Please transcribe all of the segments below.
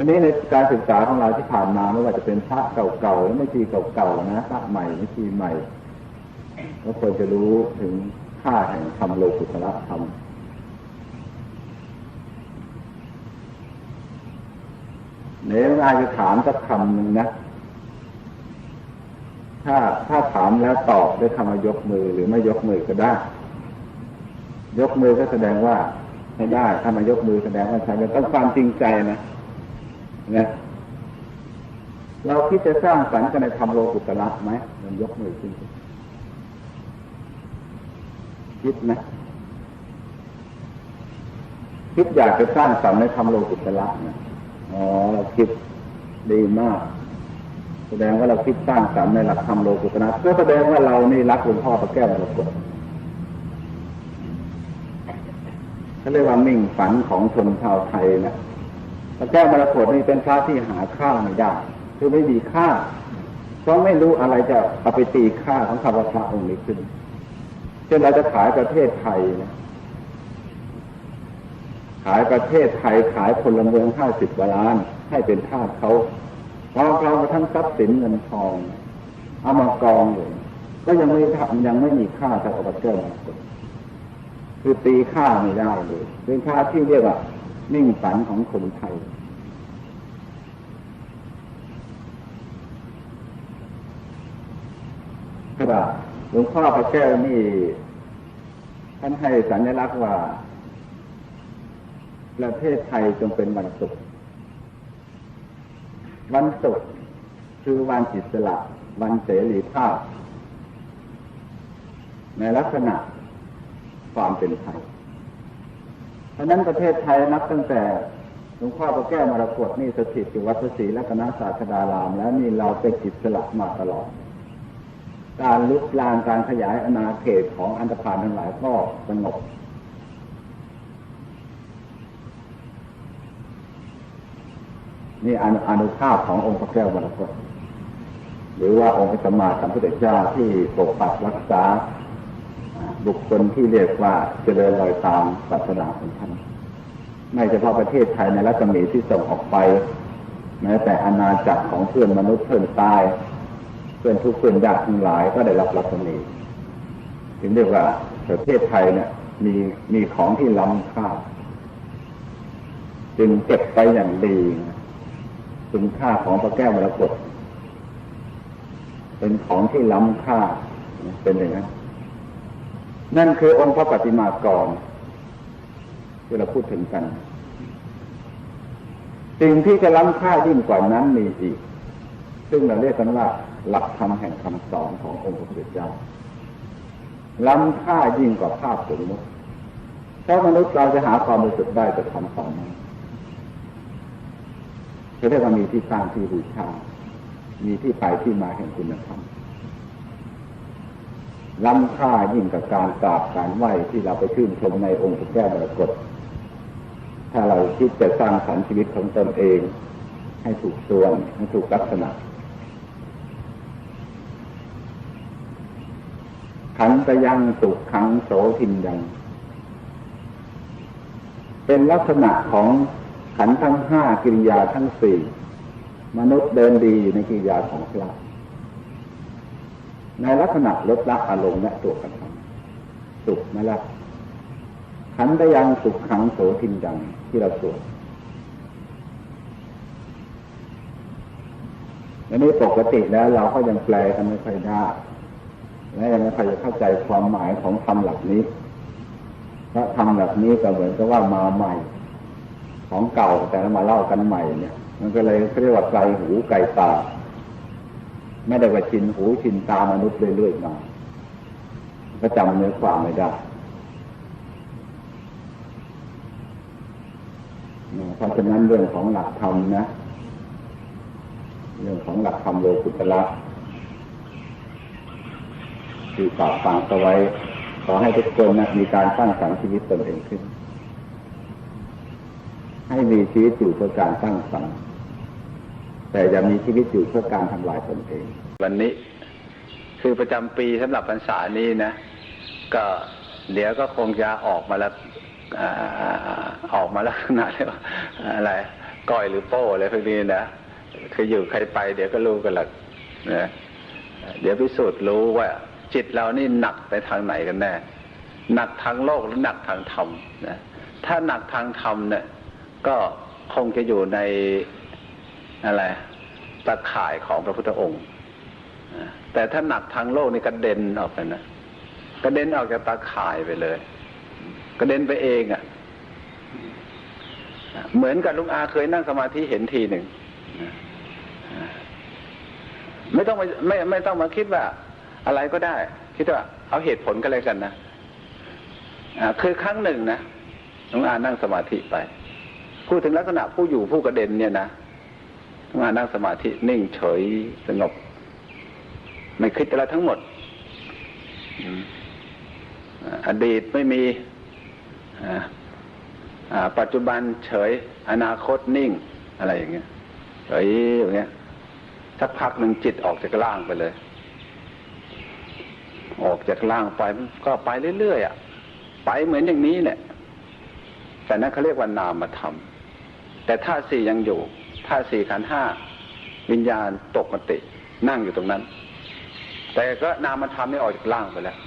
ทีนี้ในการศึกษาของเราที่ผ่านมาไม่ว่าจะเป็นพระเก่าๆไม่ชีเก่าๆนะพระใหม่ไม่ชีใหม่ก็ควรจะรู้ถึงค่าแห่งธรรมโลกุตระธรรมเดี๋ยวอาจจะถามสักคำหนึ่งนะ ถ้าถ้าถามแล้วตอบด้วยคำว่ายกมือหรือไม่ยกมือก็ได้ ยกมือก็แสดงว่าไม่ได้ ถ้ามายกมือแสดงว่าใช่ต้องความจริงใจนะ นะเราคิดจะสร้างสรรค์กันในธรรมโลกุตระไหมมันยกมือขึ้นคิดไหมคิดอยากจะสร้างสรรค์ในธรรมโลกุตระนะอ๋อเราคิดดีมาก แสดงว่าเราคิดสร้างสรรค์ในหลักธรรมโลกุตระก็แสดงว่าเรานี่รักหลวงพ่อพระแก้วมรกตเขาเรียกว่ามิ่งฝันของชนชาวไทยนะ พระแก้วมรกตนี่เป็นพระที่หาค่าไม่ได้ คือไม่มีค่า เพราะไม่รู้อะไรจะเอาไปตีค่าของข้าพเจ้าองค์นี้ขึ้นเช่นเราจะขายประเทศไทยนะขายประเทศไทยขายพลเมืองห้าสิบกว่าล้าน ให้เป็นทาสเขาพอเรามาทั้งทรัพย์สินเงินทองเอามากองเลยก็ยังไม่ทำยังไม่มีค่าเท่ากับพระแก้วมรกตคือตีค่าไม่ได้เลยเป็นค่าที่เรียกว่า นิ่งฝันของคนไทย ครับหลวงพ่อพระแก้วนี่ท่านให้สัญลักษณ์ว่า ประเทศไทยจงเป็นวันศุกร์วันศุกร์คือวันอิตสระวันเสรีภาพ ในลักษณะความเป็นไทย เพราะนั้นประเทศไทยนับตั้งแต่หลวงพ่อพระแก้วมรกตนี่สถิตอยู่วัดพระศรีรัตนศาสดารามแล้วนี่เราเป็นอิตสระมาตลอด การลุกลามการขยายอาณาเขตของอันธพาลทั้งหลายก็สงบนี่อนุอนุภาพขององค์พระแก้วมรกตหรือว่าองค์พระสัมมาสัมพุทธเจ้าที่ปกปักรักษา บุคคลที่เรียกว่าเจริญรอยตามศาสนาของท่านไม่เฉพาะประเทศไทยในรัศมีที่ส่งออกไป แม้แต่อาณาจักรของเพื่อนมนุษย์เพื่อนตาย เพื่อนทุกเพื่อนยากทั้งหลายก็ได้รับรัศมีถึงเรียกว่าประเทศไทยเนี่ยมีมีของที่ล้ำค่า จึงเก็บไปอย่างดีคุณค่าของพระแก้วมรกตเป็นของที่ล้ำค่า เป็นอย่างนั้น นั่นคือองค์พระปฏิมากรที่เราพูดถึงกัน สิ่งที่จะล้ำค่ายิ่งกว่านั้นมีอีก ซึ่งเราเรียกกันว่า หลักธรรมแห่งคำสอนขององค์พระพุทธเจ้า ล้ำค่ายิ่งกว่าภาพสมมติถ้ามนุษย์เราจะหาความรู้สึกได้จากคำสอนนั้นจะเรียกว่ามีที่ตั้งที่บูชามีที่ไปที่มาแห่งคุณธรรม ล้ำค่ายิ่งกับการกราบการไหว้ที่เราไปชื่นชมในองค์พระแก้วมรกตถ้าเราคิดจะสร้างสรรค์ชีวิตของตนเอง ให้ถูกส่วนให้ถูกลักษณะขันตยังสุขขังโสทินยัง เป็นลักษณะของขันทั้งห้ากิริยาทั้งสี่มนุษย์เดินดีในกิริยาของพระ ในลักษณะลดละอารมณ์และตัวกระทำสุขไม่ละขันตยังสุขขังโสทินยังที่เราสวดอันนี้ปกติแล้วเราก็ยังแปลกันไม่ค่อยได้และยังไม่ค่อยจะเข้าใจความหมายของคำหลักนี้เพราะคำหลักนี้ก็เหมือนกับว่ามาใหม่ ของเก่าแต่มาเล่ากันใหม่เนี่ย มันก็เลยเรียกว่าไกลหูไกลตา ไม่ได้ว่าชินหูชินตามนุษย์เรื่อยๆมาก็จำเนื้อความไม่ได้เพราะฉะนั้นเรื่องของหลักธรรมนะ เรื่องของหลักธรรมโลกุตละที่ฝากฟังเอาไว้ ขอให้ทุกคนนะมีการสร้างสรรค์ชีวิตตนเองขึ้น ให้มีชีวิตอยู่เพื่อการสร้างสรรค์ แต่ย่ามีชีวิตอยู่เพื่อการทำลายตนเอง วันนี้คือประจำปีสำหรับพรรษานี้นะ ก็เดี๋ยวก็คงจะออกมาแล้วออกมาลักษณะที่ว่าอะไรก้อยหรือโป้อะไรพวกนี้นะเคยอยู่ใครไป เดี๋ยวก็รู้กันหลักนะเดี๋ยวพิสูจน์รู้ว่า จิตเรานี่หนักไปทางไหนกันแน่หนักทางโลกหรือหนักทางธรรมนะถ้าหนักทางธรรมเนี่ยก็คงจะอยู่ใน อะไรตะข่ายของพระพุทธองค์แต่ถ้าหนักทางโลกนี่กระเด็นออกไปนะกระเด็นออกจากตาข่ายไปเลยกระเด็นไปเองอะ่ะ เหมือนกับลุงอาเคยนั่งสมาธิเห็นทีหนึ่งไม่ต้องมาไม่ไม่ต้องมาคิดว่า อะไรก็ได้ คิดว่า เอาเหตุผลก็เลยกันนะอ่าคือครั้งหนึ่งนะลุงอานั่งสมาธิไปพูดถึงลักษณะผู้อยู่ผู้กระเด็นเนี่ยนะ ลุงานั่งสมาธินิ่งเฉยสงบ ไม่คิดอะไรทั้งหมด อดีตไม่มีปัจจุบันเฉย อนาคตนิ่งอะไรอย่างเงี้ยเฉยอย่างเงี้ยสักพักหนึ่งจิตออกจากร่างไปเลย ออกจากร่างไปก็ไปเรื่อยๆอะ ไปเหมือนอย่างนี้เนี่ยแต่นั้นเขาเรียกว่านามธรรมแต่ท่าสี่ยังอยู่ ท่าสี่ขันห้าวิญญาณตกมติ นั่งอยู่ตรงนั้น แต่ก็นามธรรมนี่ออกจากร่างไปแล้ว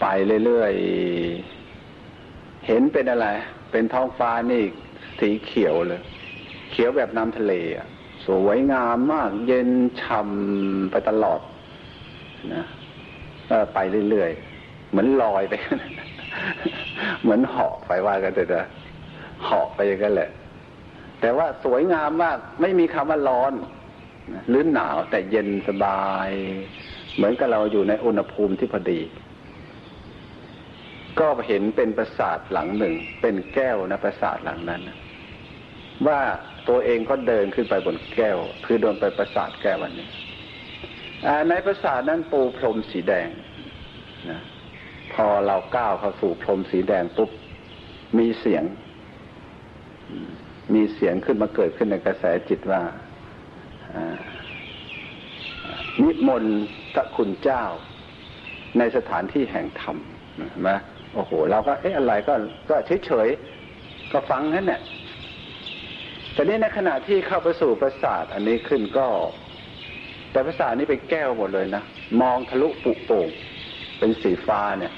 ไปเรื่อยๆ เห็นเป็นอะไร เป็นท้องฟ้านี่สีเขียวเลย เขียวแบบน้ำทะเลอะ สวยงามมาก เย็นช่ำไปตลอดนะไปเรื่อยๆ เหมือนลอยไป เหมือนเหาะไปว่ากันเถอะ เหาะไปอย่างนั้นแหละ แต่ว่าสวยงามมากไม่มีคำว่าร้อนหรือหนาวแต่เย็นสบาย เหมือนกับเราอยู่ในอุณหภูมิที่พอดี ก็เห็นเป็นปราสาทหลังหนึ่ง เป็นแก้วนะปราสาทหลังนั้น ว่าตัวเองก็เดินขึ้นไปบนแก้ว คือเดินไปปราสาทแก้ววันนี้ในปราสาทนั้นปูพรมสีแดงนะพอเราก้าวเข้าสู่พรมสีแดงปุ๊บมีเสียง มีเสียงขึ้นมาเกิดขึ้นในกระแสจิตว่านิมนต์พระคุณเจ้า ในสถานที่แห่งธรรมนะโอ้โห เราก็เอ๊ะอะไรก็ก็เฉยเฉยก็ฟังนั่นแหละแต่นี้ในขณะที่เข้าไปสู่ประสาทอันนี้ขึ้นก็ แต่ประสาทนี้เป็นแก้วหมดเลยนะมองทะลุปุโป่งเป็นสีฟ้าเนี่ย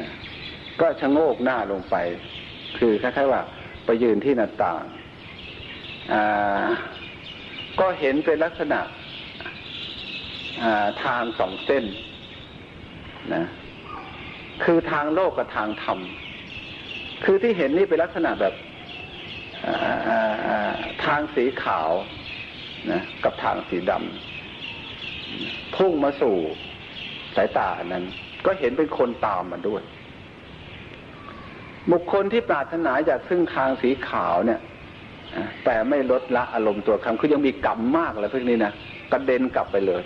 นะก็ชะโงกหน้าลงไป คือคล้ายๆว่า ไปยืนที่หน้าต่างอ่าก็เห็นเป็นลักษณะทางสองเส้นนะคือทางโลกกับทางธรรม คือที่เห็นนี่เป็นลักษณะแบบทางสีขาวนะกับทางสีดำพุ่งมาสู่สายตาอันนั้น ก็เห็นเป็นคนตามมาด้วย บุคคลที่ปรารถนาอยากซึ่งทางสีขาวเนี่ยแต่ไม่ลดละอารมณ์ตัวคำคือยังมีกรรมมากเลยพวกนี้นะกระเด็นกลับไปเลย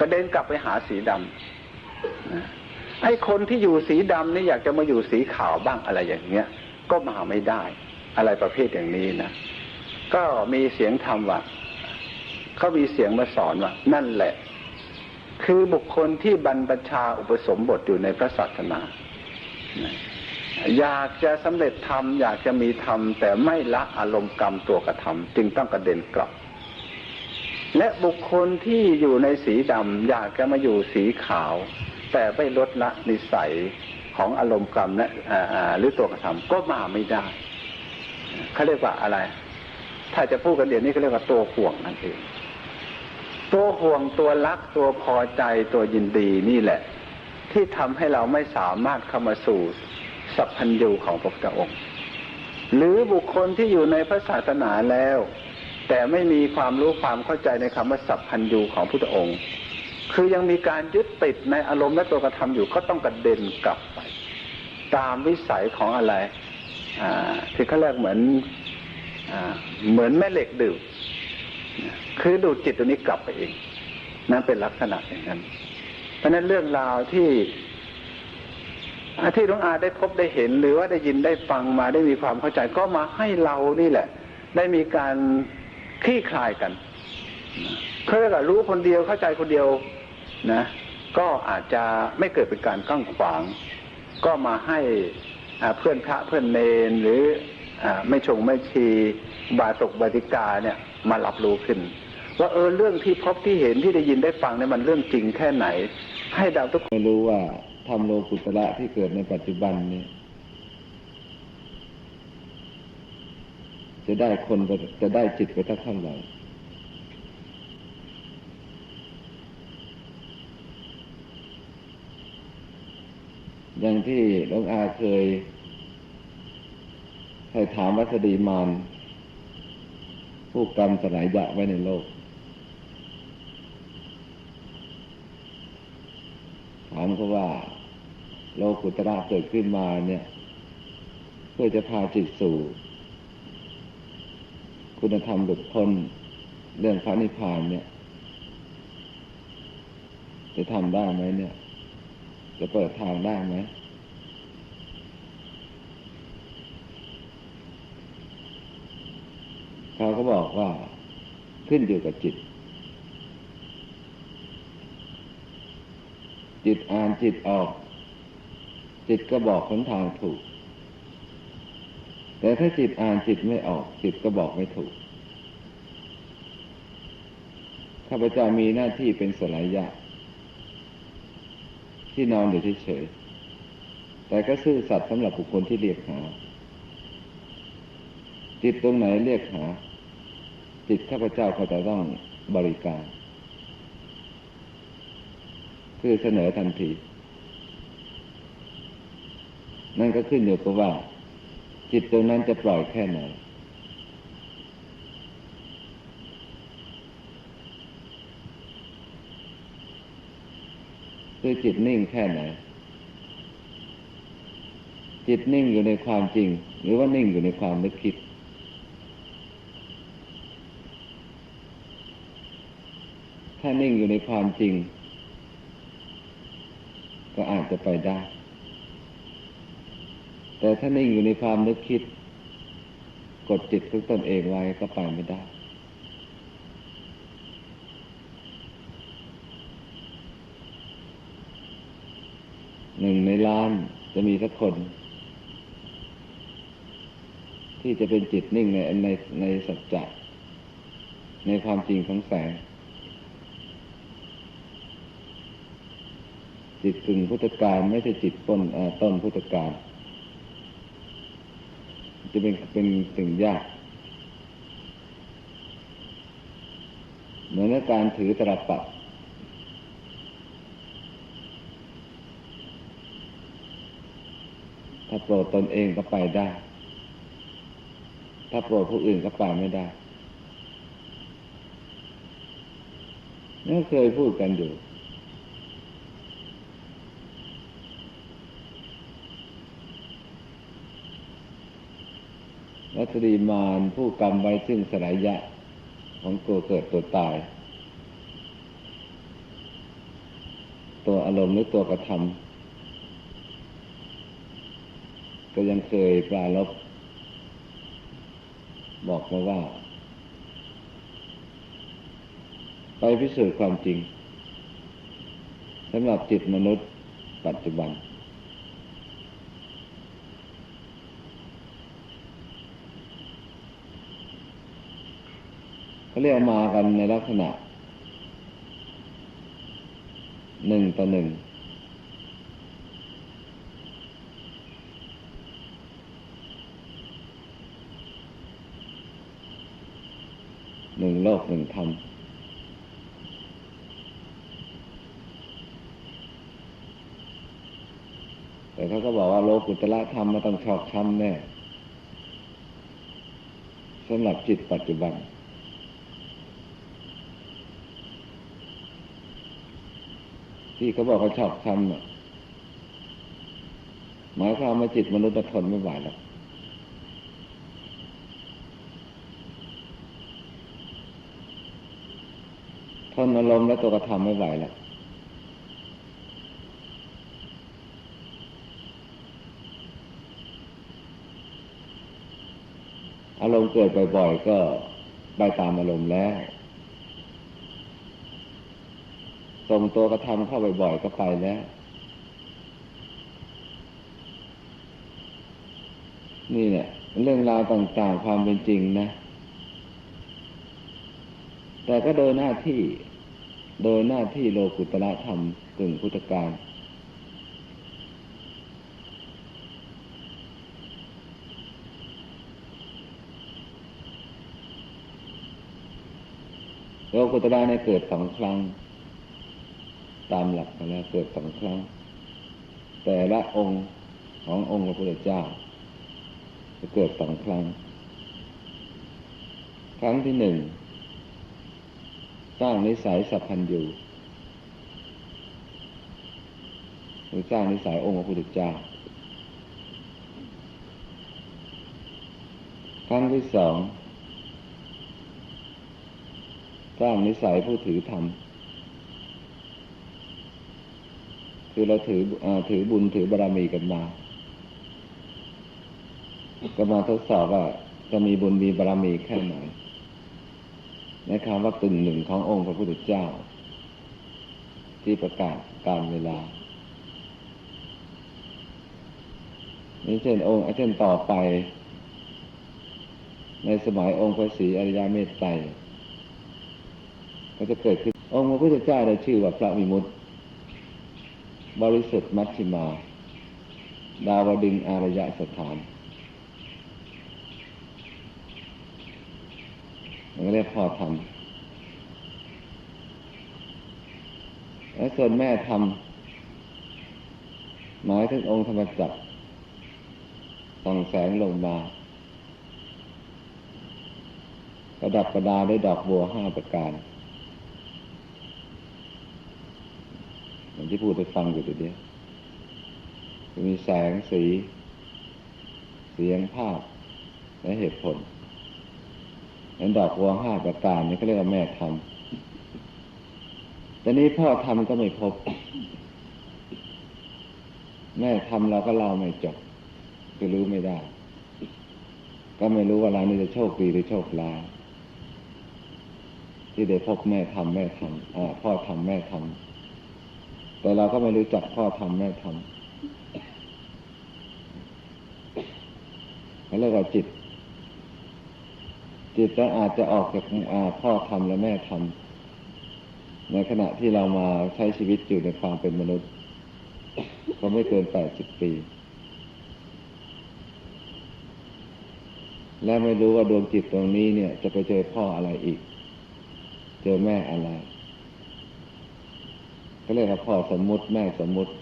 กระเด็นกลับไปหาสีดำไอ้คนที่อยู่สีดำนี่อยากจะมาอยู่สีขาวบ้างอะไรอย่างเงี้ยก็มาไม่ได้ อะไรประเภทอย่างนี้นะก็มีเสียงธรรมว่าเขามีเสียงมาสอนว่านั่นแหละ คือบุคคลที่บรรพชาอุปสมบทอยู่ในพระศาสนา อยากจะสำเร็จธรรมอยากจะมีธรรมแต่ไม่ละอารมณ์กรรมตัวกระทำจึงต้องกระเด็นกลับ และบุคคลที่อยู่ในสีดำอยากจะมาอยู่สีขาว แต่ไม่ลดละนิสัยของอารมณ์กรรมนะหรือตัวกระทำก็มาไม่ได้เขาเรียกว่าอะไร ถ้าจะพูดกันเดี๋ยวนี้เขาเรียกว่าตัวห่วงนั่นเองตัวห่วงตัวรักตัวพอใจตัวยินดีนี่แหละ ที่ทำให้เราไม่สามารถเข้ามาสู่ สัพพัญญูของพระพุทธองค์ หรือบุคคลที่อยู่ในพระศาสนาแล้ว แต่ไม่มีความรู้ความเข้าใจในคำว่าสัพพัญญูของพระพุทธองค์ คือยังมีการยึดติดในอารมณ์และตัวกระทำอยู่ก็ต้องกระเด็นกลับไป ตามวิสัยของอะไรอ่าที่เขาเรียกเหมือนอ่าเหมือนแม่เหล็กดื่มคือดูดจิตตัวนี้กลับไปเองนั่นเป็นลักษณะอย่างนั้น เพราะนั้นเรื่องราวที่ ที่หลวงอาได้พบได้เห็นหรือว่าได้ยินได้ฟังมาได้มีความเข้าใจก็มาให้เรานี่แหละ ได้มีการคลี่คลายกันเขาเรียกว่ารู้คนเดียวเข้าใจคนเดียวนะ ก็อาจจะไม่เกิดเป็นการกั้งขวาง ก็มาให้เพื่อนพระเพื่อนเนนหรืออไม่ชงไม่ชีบาตกบาติกาเนี่ยมารับรู้ขึ้น ว่าเออเรื่องที่พบที่เห็นที่ได้ยินได้ฟังเนี่ยมันเรื่องจริงแค่ไหน ให้ดาวทุกคนรู้ว่า ทำโลกุตระที่เกิดในปัจจุบันนี้ จะได้คนจะได้จิตไปทักเท่าไหร่อย่างที่หลวงอาเคยเคยถามวัสดีมานผู้กรรมสลายยะไว้ในโลก ถามเขาว่า โลกุตระเกิดขึ้นมาเนี่ย เพื่อจะพาจิตสู่ คุณธรรมหลุดพ้นเรื่องพระนิพพานเนี่ย จะทำได้ไหมเนี่ย จะเปิดทางได้ไหมเขาก็บอกว่าขึ้นอยู่กับจิต จิตอ่านจิตออก จิตก็บอกหนทางถูก แต่ถ้าจิตอ่านจิตไม่ออก จิตก็บอกไม่ถูกข้าพเจ้ามีหน้าที่เป็นสลายยะ ที่นอนอยู่เฉยๆแต่ก็ซื่อสัตย์สำหรับบุคคลที่เรียกหา จิตตรงไหนเรียกหา จิตข้าพเจ้าเขาจะต้องบริการ คือเสนอทันที นั่นก็ขึ้นอยู่กับว่า จิตตรงนั้นจะปล่อยแค่ไหนคือจิตนิ่งแค่ไหน จิตนิ่งอยู่ในความจริง หรือว่านิ่งอยู่ในความนึกคิด ถ้านิ่งอยู่ในความจริง จะไปได้ แต่ถ้านิ่งอยู่ในความนึกคิด กดจิตของตนเองไว้ก็ไปไม่ได้หนึ่งในล้านจะมีสักคน ที่จะเป็นจิตนิ่งในในในสัจจะในความจริงของแสง จิตกึ่งพุทธการไม่ใช่จิตต้นต้นพุทธการจะเป็นเป็นสิ่งยากเหมือนกับการถือตรัปัดถ้าโปรดตนเองก็ไปได้ ถ้าโปรดผู้อื่นก็ไปไม่ได้นี่เคยพูดกันอยู่ วัสดีมานผู้กรรมไว้ซึ่งสลายยะ ของตัวเกิดตัวตาย ตัวอารมณ์หรือตัวกระทำก็ยังเคยปลาลบบอกมาว่า ไปพิสูจน์ความจริงสำหรับจิตมนุษย์ปัจจุบัน เขาเรียกมากันในลักษณะหนึ่งต่อหนึ่งหนึ่งโลกหนึ่งธรรมแต่เขาก็บอกว่าโลกุตละธรรมมาต้องชอกช้ำแน่สำหรับจิตปัจจุบัน ที่เขาบอกเขาชอบทำอะหมายความว่าจิตมนุษย์ทนไม่ไหวแล้วทนอารมณ์และตัวกระทำไม่ไหวแล้วอารมณ์เกิดบ่อยๆก็ไปตามอารมณ์แล้ว ส่งตัวกระทำเข้าบ่อยๆก็ไปแล้ว นี่เนี่ยเรื่องราวต่างๆความเป็นจริงนะ แต่ก็โดยหน้าที่ โดยหน้าที่โลกุตละธรรมกึ่งพุทธการโลกุตระเนี่ยเกิดสองครั้ง ตามหลักมาแล้วเกิดสองครั้ง แต่ละองค์ขององค์พระพุทธเจ้า จะเกิดสองครั้ง ครั้งที่หนึ่งสร้างนิสัยสัพพันยูหรือสร้างนิสัยองค์พระพุทธเจ้า ครั้งที่สองสร้างนิสัยผู้ถือธรรม คือเราถืออถือบุญถือบารมีกันมา ก็มาทดสอบว่าจะมีบุญมีบารมีแค่ไหนในคำว่ากึ่งหนึ่งขององค์พระพุทธเจ้า ที่ประกาศการเวลานี่เช่นองค์เช่นต่อไป ในสมัยองค์พระศรีอริยเมตไตรก็จะเกิดขึ้นองค์พระพุทธเจ้าได้ชื่อว่าพระวิมุตติ บริสุทธิ์มัชชิมา ดาวดึงอารยสถานมันก็เรียกพ่อทำและส่วนแม่ทำหมายถึงองค์ธรรมจักรส่องแสงลงมาประดับประดาด้วยดอกบัวห้าประการ อย่างที่พูดไปฟังอยู่ตัวเดียวจะมีแสงสี เสียงภาพ และเหตุผลนั้นดอกบัวห้าประการนี่เขาเรียกว่าแม่ทำแต่นี้พ่อทำก็ไม่พบ แม่ทำเราก็เล่าไม่จบคือรู้ไม่ได้ ก็ไม่รู้ว่าเรานี่จะโชคดีหรือโชคร้ายที่ได้พบแม่ทำแม่ทำอ่าพ่อทำแม่ทำ แต่เราก็ไม่รู้จักพ่อทำแม่ทำเขาเรียกว่าจิต จิตก็อาจจะออกจากพ่อทำและแม่ทำในขณะที่เรามาใช้ชีวิตอยู่ในความเป็นมนุษย์ ก็ไม่เกินแปดสิบปี และไม่รู้ว่าดวงจิตตรงนี้เนี่ย จะไปเจอพ่ออะไรอีก เจอแม่อะไร ก็เรียกว่าพ่อสมมุติแม่สมมุติ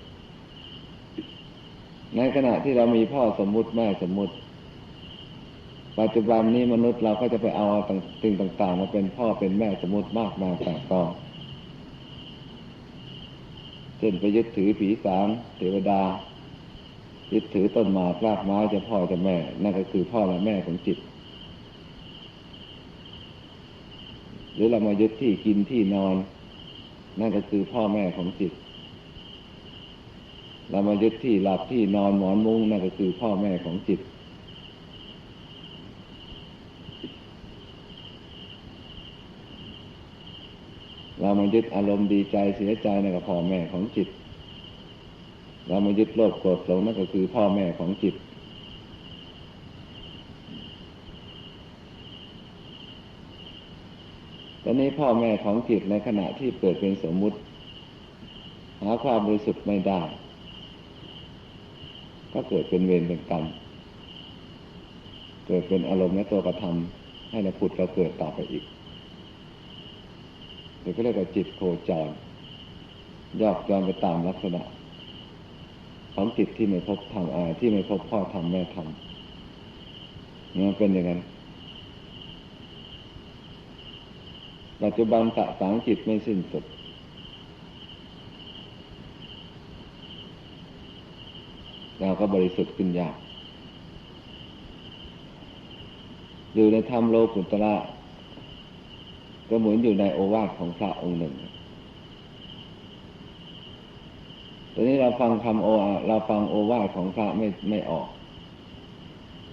ในขณะที่เรามีพ่อสมมุติแม่สมมุติ ปัจจุบันนี้มนุษย์เราก็จะไปเอาสิ่งต่าง ๆ มาเป็นพ่อเป็นแม่สมมุติมากมายแต่กองเช่นไปยึดถือผีสางเทวดา ยึดถือต้นไม้รากไม้จะพ่อจะแม่ นั่นก็คือพ่อและแม่ของจิต หรือเรามายึดที่กินที่นอน นั่นก็คือพ่อแม่ของจิต เรามายึดที่หลับที่นอนหมอนมุ้งนั่นก็คือพ่อแม่ของจิต เรามายึดอารมณ์ดีใจเสียใจนั่นก็พ่อแม่ของจิต เรามายึดโลภโกรธหลงนั่นก็คือพ่อแม่ของจิต ตอนนี้พ่อแม่ของจิตในขณะที่เกิดเป็นสมมุติ หาความบริสุทธิ์ไม่ได้ ก็เกิดเป็นเวรเป็นกรรมเกิดเป็นอารมณ์และตัวกระทำให้เราผุดเราเกิดต่อไปอีกหรือก็เรียกว่าจิตโคจรยอกจรไปตามลักษณะ ของจิตที่ไม่พบทำอาที่ไม่พบพ่อทำแม่ทำนี่มันเป็นอย่างนั้น ปัจจุบันสะสางจิตไม่สิ้นสุด เราก็บริสุทธิ์ขึ้นยาก อยู่ในธรรมโลกุตระก็เหมือนอยู่ในโอวาทของพระองค์หนึ่งตอนนี้เราฟังคำโอเราฟังโอวาทของพระไม่ไม่ออก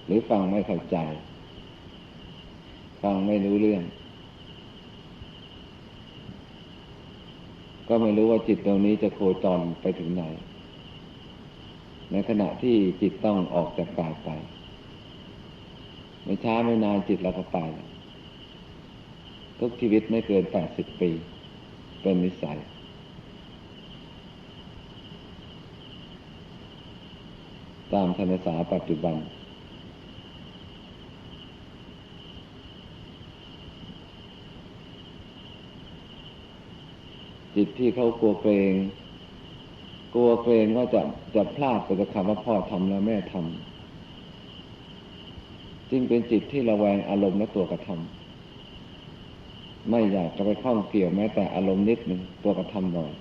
หรือฟังไม่เข้าใจ ฟังไม่รู้เรื่อง ก็ไม่รู้ว่าจิตตรงนี้จะโคจรไปถึงไหน ในขณะที่จิตต้องออกจากกายไป ไม่ช้าไม่นานจิตเราก็ไป ทุกชีวิตไม่เกินแปดสิบปี เป็นนิสัยตามธรรมศาสตร์ปัจจุบัน จิตที่เขากลัวเกรงกลัวเกรงว่าจะจะพลาดไปจากคำว่าพ่อทำแล้วแม่ทำจึงเป็นจิตที่ระแวงอารมณ์และตัวกระทำไม่อยากจะไปข้องเกี่ยวแม้แต่อารมณ์นิดหนึ่งตัวกระทำหน่อย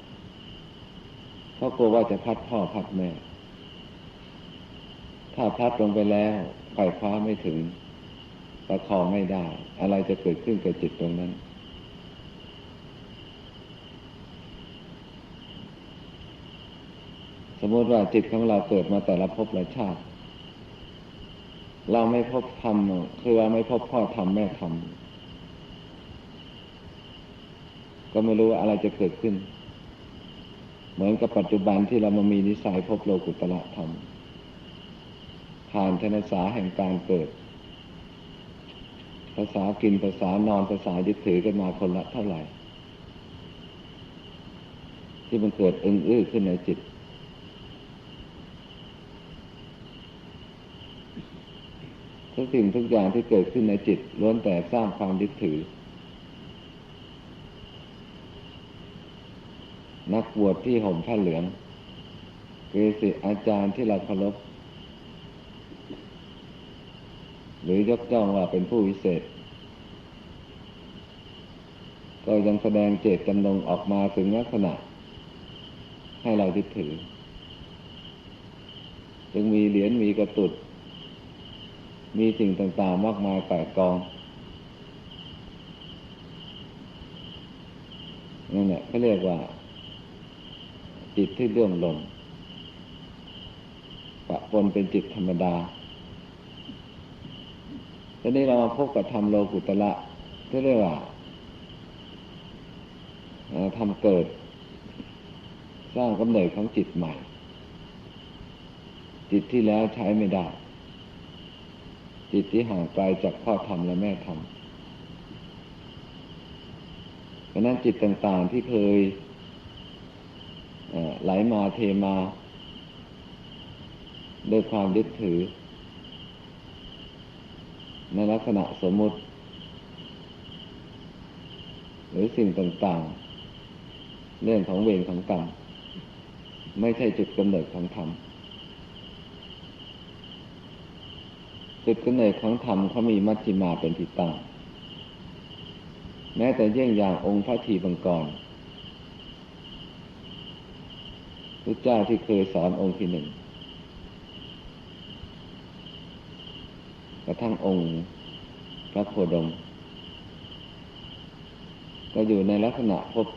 เพราะกลัวว่าจะพัดพ่อพัดแม่ ถ้าพัดลงไปแล้วไขว่คว้าไม่ถึงประคองไม่ได้ อะไรจะเกิดขึ้นกับจิตตรงนั้น มมติว่าจิตของเราเกิดมาแต่ละภพละชาติ เราไม่พบธรรมคือว่าไม่พบพ่อธรรมแม่ธรรมก็ไม่รู้ว่าอะไรจะเกิดขึ้น เหมือนกับปัจจุบันที่เรามามีนิสัยพบโลกุตละธรรมผ่านธนสาแห่งการเกิด ภาษากินภาษานอนภาษายึดถือกันมาคนละเท่าไหร่ ที่มันเกิดอึ้งอื้อขึ้นในจิต ทุกสิ่งทุกอย่างที่เกิดขึ้นในจิตล้วนแต่สร้างความยึดถือ นักบวชที่ห่มผ้าเหลืองเกศิอาจารย์ที่เราเคารพหรือยกย่องว่าเป็นผู้วิเศษ ก็ยังแสดงเจตจำนงออกมาถึงลักษณะ ให้เรายึดถือ จึงมีเหรียญมีกระตุด มีสิ่งต่างๆ มากมายแปดกองนั่นแหละเขาเรียกว่า จิตที่เลื่อมลนปะปนเป็นจิตธรรมดาทีนี้เรามาพบกับธรรมโลกุตละที่เรียกว่าทำเกิด สร้างกำเนิดของจิตใหม่ จิตที่แล้วใช้ไม่ได้ จิตที่ห่างไกลจากพ่อธรรมและแม่ธรรมเพราะนั้นจิตต่างๆที่เคยไหลมาเทมาด้วยความยึดถือ ในลักษณะสมมุติ หรือสิ่งต่างๆ เรื่องของเวรของกรรมไม่ใช่จุดกำเนิดของธรรม จุดกำเนิดของธรรมเขามีมัชฌิมาเป็นที่ตั้ง แม้แต่เยี่ยงอย่างองค์พระทีบังกรพระเจ้าที่เคยสอนองค์ที่หนึ่งกระทั่งองค์พระโคดม ก็อยู่ในลักษณะพบ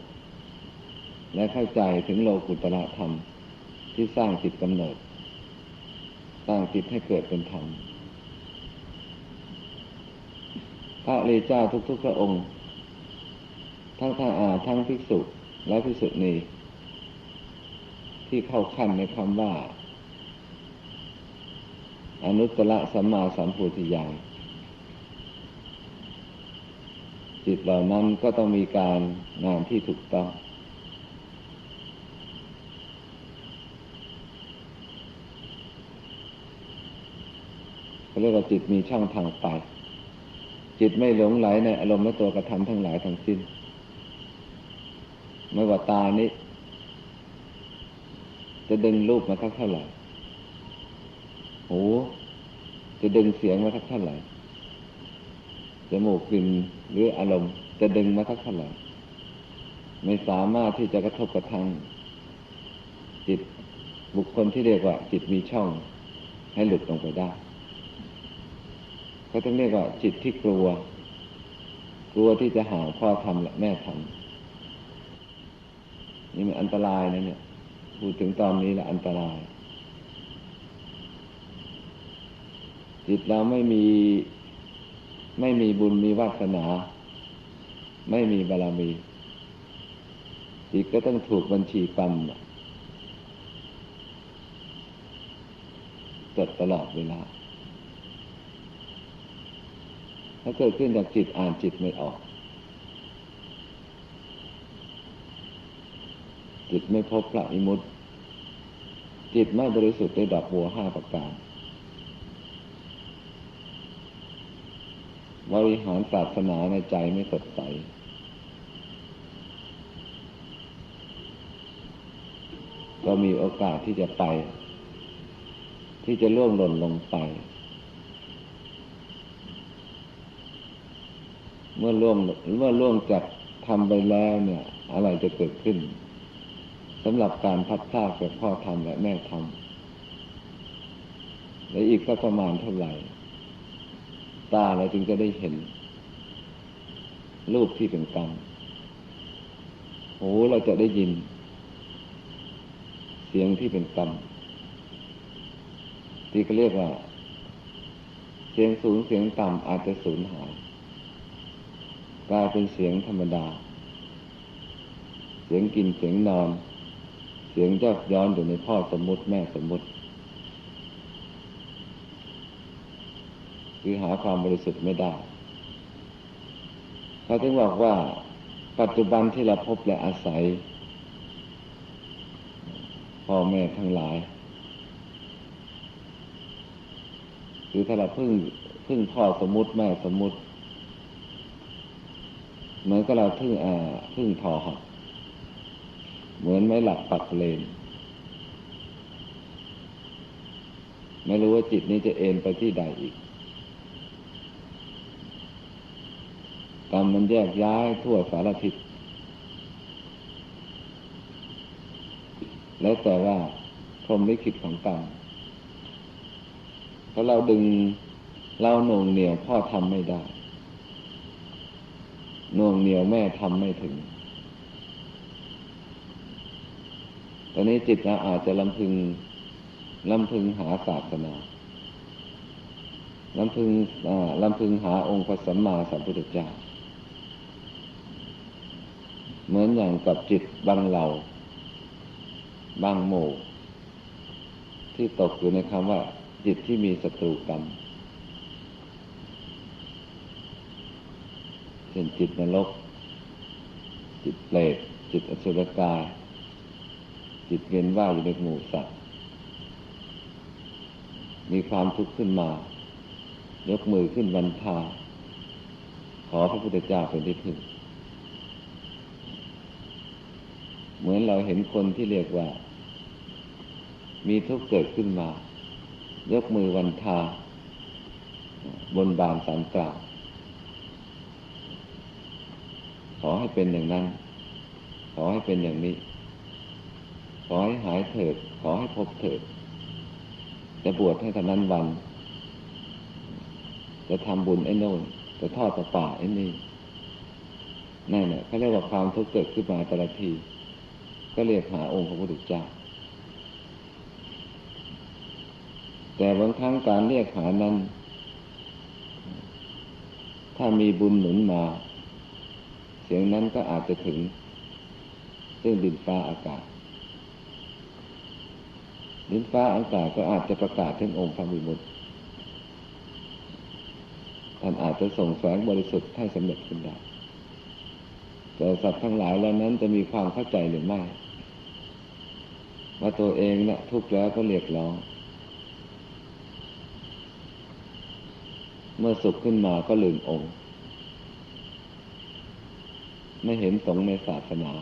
และเข้าใจถึงโลกุตระธรรมที่สร้างจิตกำเนิด สร้างจิตให้เกิดเป็นธรรม พ ระเลเจ้าทุกๆพระองค์ ทั้งท่าอาทั้งภิกษุและภิกษุณีที่เข้าขั้นในคำว่า อนุตตรสัมมาสัมพุทธิญาณจิตเหล่านั้นก็ต้องมีการงานที่ถูกต้องเขาเรียกว่าจิตมีช่องทางไป จิตไม่หลงไหลในอารมณ์และตัวกระทำทั้งหลายทั้งสิ้น ไม่ว่าตานี้ จะดึงรูปมาทักเท่าไหร่หูจะดึงเสียงมาทักเท่าไหร่จมูกกลิ่นหรืออารมณ์ จะดึงมาทักเท่าไหร่ไม่สามารถที่จะกระทบกระทั่งจิตบุคคลที่เรียกว่าจิตมีช่องให้หลุดลงไปได้ เขาต้องเรียกว่าจิตที่กลัว กลัวที่จะห่างพ่อทำและแม่ทำนี่มันอันตรายนะเนี่ยพูดถึงตอนนี้แหละอันตราย จิตเราไม่มีไม่มีบุญมีวาสนา ไม่มีบารมี จิตก็ต้องถูกบัญชีกรรมจดตลอดเวลา ถ้าเกิดขึ้นจากจิตอ่านจิตไม่ออก จิตไม่พบพระอิมุติจิตไม่บริสุทธิ์ได้ดอกบัวห้าประการ บริหารศาสนาในใจไม่สดใสก็มีโอกาสที่จะไป ที่จะล่วงหล่นลงไป เมื่อล่วงเมื่อล่วงจากทำไปแล้วเนี่ย อะไรจะเกิดขึ้นสำหรับการพัดพลาดจากพ่อทำและแม่ทำและอีกก็ประมาณเท่าไหร่ ตาเราจึงจะได้เห็น รูปที่เป็นกรรมหูเราจะได้ยิน เสียงที่เป็นกรรมที่เขาเรียกว่า เสียงสูงเสียงต่ำอาจจะสูญหาย กลายเป็นเสียงธรรมดา เสียงกินเสียงนอน เสียงยอกย้อนอยู่ในพ่อสมมุติแม่สมมุติคือหาความบริสุทธิ์ไม่ได้เขาถึงบอกว่าปัจจุบันที่เราพบและอาศัย พ่อแม่ทั้งหลายคือถ้าเราพึ่งพึ่งพ่อสมมุติแม่สมมุติ เหมือนกับเราพึ่งอ่าพึ่งทอหักเหมือนไม้หลักปักเลน ไม่รู้ว่าจิตนี้จะเอ็นไปที่ใดอีกกรรมมันแยกย้ายทั่วสารทิศแล้วแต่ว่าพรหมลิขิตของกรรมถ้าเราดึงเราหน่วงเหนียวพ่อทำไม่ได้ น่วงเหนียวแม่ทำไม่ถึง ตอนนี้จิตเราอาจจะลำพึงลำพึงหาศาสนาลำพึงลำพึงหาองค์พระสัมมาสัมพุทธเจ้า เหมือนอย่างกับจิตบางเหล่า บางหมู่ที่ตกอยู่ในคำว่า จิตที่มีศัตรูกรรม ช่นจิตนรก จิตเปรตจิตอสุรกาย จิตเวียนว่ายอยู่ในหมู่สัตว์ มีความทุกข์ขึ้นมา ยกมือขึ้นวันทา ขอพระพุทธเจ้าเป็นที่พึ่งเหมือนเราเห็นคนที่เรียกว่า มีทุกข์เกิดขึ้นมา ยกมือวันทา บนบานสารกล่าว ขอให้เป็นอย่างนั้น ขอให้เป็นอย่างนี้ ขอให้หายเถิด ขอให้พบเถิด จะบวชให้ท่านั้นวัน จะทำบุญไอ้โน่น จะทอดประป่าไอ้นี่นั่นแหละเขาเรียกว่าความทุกข์เกิดขึ้นมาแต่ละที ก็เรียกหาองค์พระพุทธเจ้า แต่บางครั้งการเรียกหานั้น ถ้ามีบุญหนุนมา สียงนั้นก็อาจจะถึง ซึ่งดินฟ้าอากาศ ดินฟ้าอากาศก็อาจจะประกาศถึงองค์พระวิมุติท่านอาจจะส่งแสงบริสุทธิ์ให้สำเร็จขึ้นได้แต่สัตว์ทั้งหลายเหล่านั้นจะมีความเข้าใจหรือไม่ว่าตัวเองนะ่ะทุกข์แล้วก็เรียกร้อง เมื่อสุขขึ้นมาก็ลืมองค์ ไม่เห็นสงในศาสนา